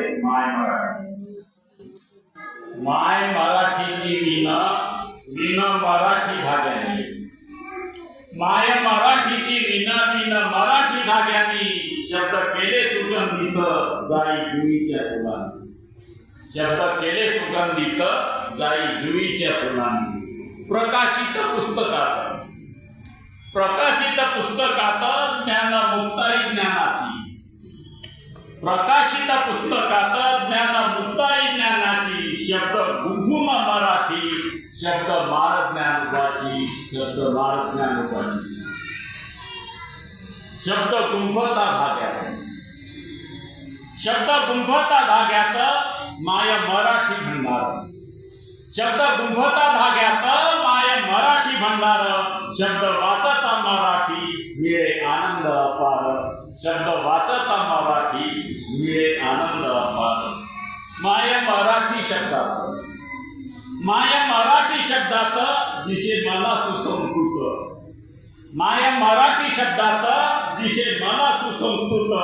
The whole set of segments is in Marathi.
आहे माय मराठी. माय मराठीची वीणा वीणा मराठी धाग्याने. माय मराठीची वीणा वीणा मराठी धाग्याने. शब्द केले सुगंधित जाई जुईच्या फुलांनी. शब्द केले सुगंधित जाई जुईच्या फुलांनी. प्रकाशित पुस्तकात. प्रकाशित पुस्तकात प्रकाशित पुस्तकात ज्ञान मुक्ताई ज्ञानाची शब्द गुंफुम मराठी शब्द मार ज्ञानोबाची शब्द मार ज्ञानोबाची शब्द गुंफता धाग्यात. शब्द गुंफता धाग्यात माय मराठी भंडार. शब्द गुंफता धाग्यात माय मराठी भंडार. शब्द वाचता मराठी मिळे आनंद अपार. शब्द शब्दात. माय मराठी शब्दात दिशे मला सुसंस्कृत. माय मराठी शब्दात दिशे मला सुसंस्कृत.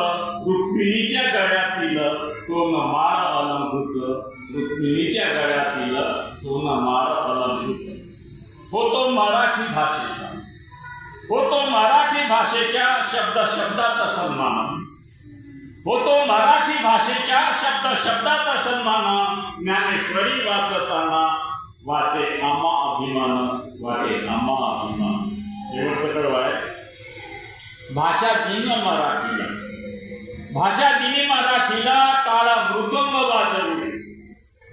रुक्मिणीच्या गळ्यातील सोनं माळ अलंकृत. रुक्मिणीच्या गळ्यातील सोनं माळ अलंकृत. होतो मराठी भाषेचा. होतो मराठी भाषेच्या शब्द शब्दाचा सन्मान. होतो मराठी भाषेच्या शब्द शब्दाचा सन्मान. ज्ञानेश्वरी वाचताना वाटे आम्हा अभिमान वाटे आम्हा अभिमान. शेवटचं कडवं आहे? भाषा दिन मराठीला. भाषा दिनी मराठीला काळा मृदुंग वाजवू.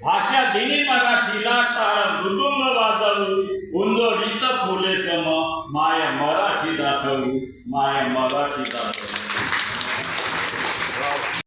भाषा दिनी मराठीला काळा मृदुंग वाजवू. उंजोडीत फुले सम माय मराठी दाखवू. माय मराठी दाखवू.